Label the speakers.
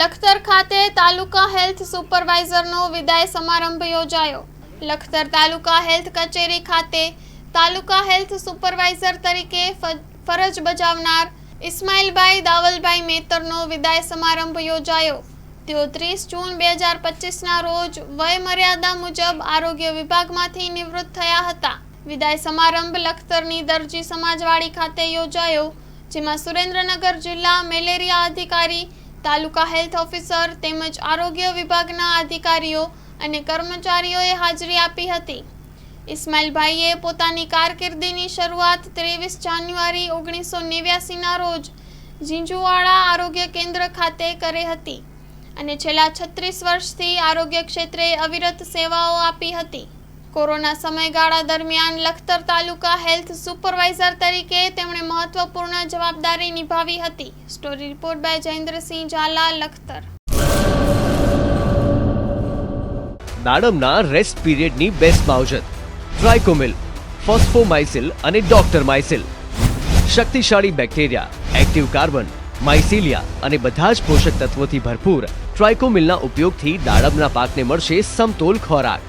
Speaker 1: લખતર ખાતે તાલુકા હેલ્થ સુપરવાઇઝરનો વિદાય સમારંભ યોજાયો. લખતર તાલુકા હેલ્થ કચેરી ખાતે તાલુકા હેલ્થ સુપરવાઇઝર તરીકે ફરજ બજાવનાર ઇસ્માઇલભાઈ દાવલભાઈ મેતરનો વિદાય સમારંભ યોજાયો. તેઓ ત્રીસ જૂન બે હજાર પચીસના રોજ વય મર્યાદા મુજબ આરોગ્ય વિભાગમાંથી નિવૃત્ત થયા હતા. વિદાય સમારંભ લખતરની દરજી સમાજવાડી ખાતે યોજાયો, જેમાં સુરેન્દ્રનગર જિલ્લા મેલેરિયા અધિકારી તાલુકા હેલ્થ ઓફિસર તેમજ આરોગ્ય વિભાગના અધિકારીઓ અને કર્મચારીઓએ હાજરી આપી હતી. ઇસ્માઇલભાઈએ પોતાની કારકિર્દીની શરૂઆત ત્રેવીસ જાન્યુઆરી ઓગણીસો નેવ્યાસીના રોજ ઝીંઝુવાડા આરોગ્ય કેન્દ્ર ખાતે કરી હતી અને છેલ્લા છત્રીસ વર્ષથી આરોગ્ય ક્ષેત્રે અવિરત સેવાઓ આપી હતી. કોરોના સમયગાળા દરમિયાન લખતર તાલુકા હેલ્થ સુપરવાઇઝર તરીકે તેમણે મહત્વપૂર્ણ જવાબદારી નિભાવી હતી. Story report by Jayendrasinh Zala, Lakhtar.
Speaker 2: દાડમના rest પીરિયડની બેસ્ટ માવજત ટ્રાયકોમિલ ફોસ્ફોમાઇસિલ અને ડોક્ટર માઇસિલ. શક્તિશાળી બેક્ટેરિયા, એક્ટિવ કાર્બન, માઇસિલિયા અને બધા જ પોષક તત્વોથી ભરપૂર ટ્રાયકોમિલના ઉપયોગથી દાડમના પાકને મળશે સમતોલ ખોરાક.